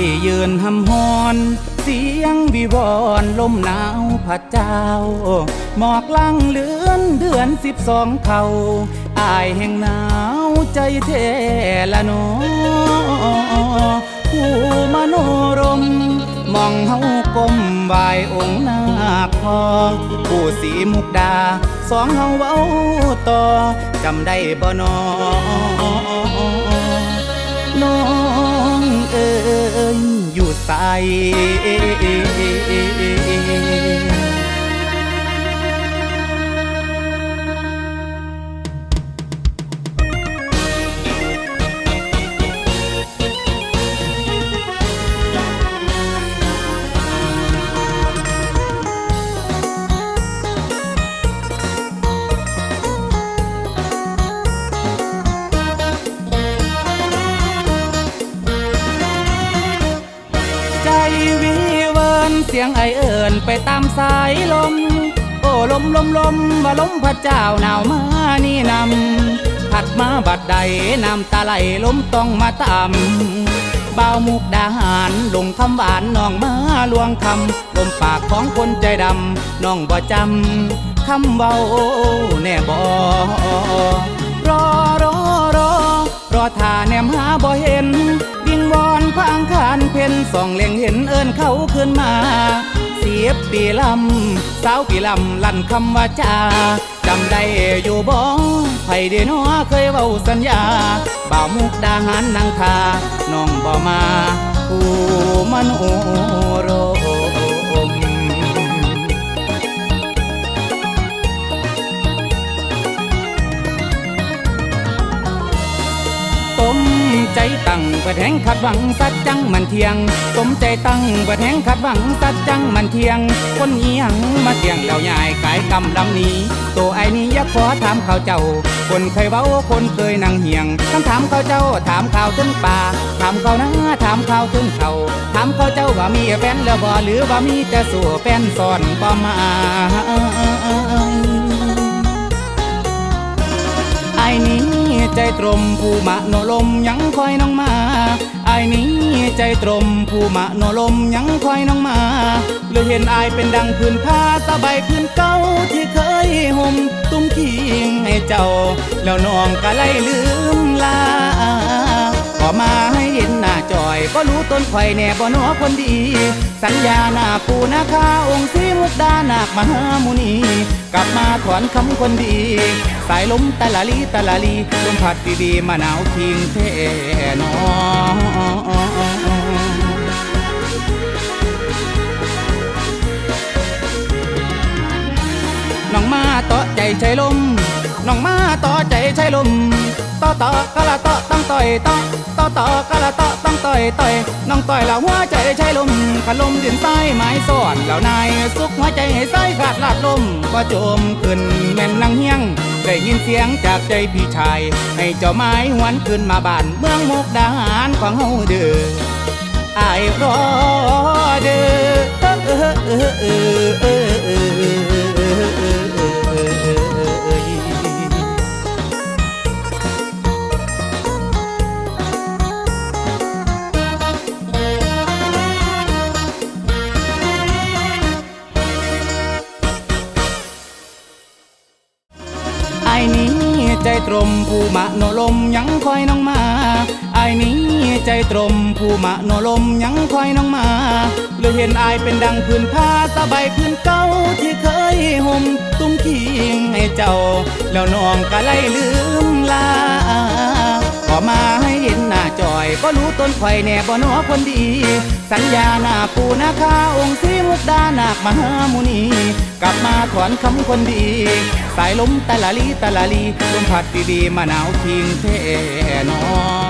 ยยืนหำฮอน เสียงวิวอนลมหนาวพัดเจ้า หมอกลังเลือนเดือนสิบสองเขาอายแห่งหนาวใจเทละหนผู้มโนรม มองเฮากลมบายองค์นาคองผู้สีมุกดา สองเฮาเว้าต่อจำได้บ่นอน้องเอ๋ยอยู่ ใส วิเวินเสียงไอเอิญไปตามสายลม โอ้ลมลมลมว่าลมพระเจ้าหนาวมานี่นำผัดมาบัดใดน้ำตาไหลลมต้องมาตามบ่าวมุกดาหารลงคำหวานน้องมาลวงคำลมปากของคนใจดำน้องบ่จำคำเบาแน่บ่รอรอรอรอท่าแนมหาบ่เห็น ส่องเล็งเห็นเอินเขาขึ้นมา เสียบปีลำสาวปีลำลั่นคำว่าจาจำได้อยู่บ่ไผเดนอเคยเว้าสัญญา บ่าวมุกดาหารนางทาน้องบ่มาผู้มันโอโร ใจตั้งประแทงขัดหวังสัจจังมันเทียงต้มใจตั้งประแทงขัดหวังสัจจังมันเทียง คนเอียงมาเทียงแล้วยายกายกำลำนี้ตัวไอ้นี้อยากขอถามข่าวเจ้า คนเคยเว้าคนเคยนั่งเหียงคำถามข่าวเจ้าถามข่าวถึงป่าถามข่าวนะถามข่าวถึงเขาถามข่าวเจ้าว่ามีแฟนแล้วบ่หรือว่ามีแต่สู่แฟนซ่อนบ่มาไอ้นี้ ใจตรมผู้มะโนลมยังคอยน้องมาไอ้นี้ใจตรมผู้มะโนลมยังคอยน้องมาเลยเห็นอายเป็นดังพื้นผ้าสบายพื้นเก่าที่เคยห่มตุ้มขิงให้เจ้า แล้วน้องก็ไล่ลืมลาพอมาให้เห็นหน้าจอยก็รู้ต้นไข่แน่บ่หนอคนดี สัญญาหน้าปูนาคาองค์สีมุกดานาคมหามุนี กลับมาถอนคำคนดี สายลมตะละลีตะละลีลมพัดบีบีมะนาวคิงเทนอน้องมาต่อใจใช้ลมน้องมาต่อใจใช้ลมต่อต่อกะละต่อต้องต่อยต่อต่อต่อกะละต่อต้องต่อยต่อยน้องต่อยแล้วหัวใจใช้ลมขลมดินใต้ไม้สอนแล้วนายสุกหัวใจให้ใส่ขาดลาดลมว่าโจมขึ้นแม่นนังเฮียง ได้ยินเสียงจากใจพี่ชาย ให้เจ้าไม้หวนขึ้นมาบ้านเมืองมุกดาหารของเฮาเด้ออายรอ ใจตรมผู้มะโนลมยังคอยน้องมาไอ้นี้ใจตรมผู้มะโนลมยังคอยน้องมาเลยเห็นอายเป็นดังพื้นผ้าสบายพื้นเก่าที่เคยห่มตุ้มขิงให้เจ้า แล้วน้องก็ไล่ลืมลาพอมาให้เห็นหน้าจอยก็รู้ต้นไข่แน่บ่หนอคนดี สัญญาหน้าปูนาคาองค์สีมุกดา นาคมหามุนี กลับมาถอนคำคนดี สายลมตะลาลีตะลาลีลมพัดบีบีมะนาวทิ้งเทนอ